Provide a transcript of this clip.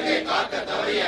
மண்ணை காக்க தவறிய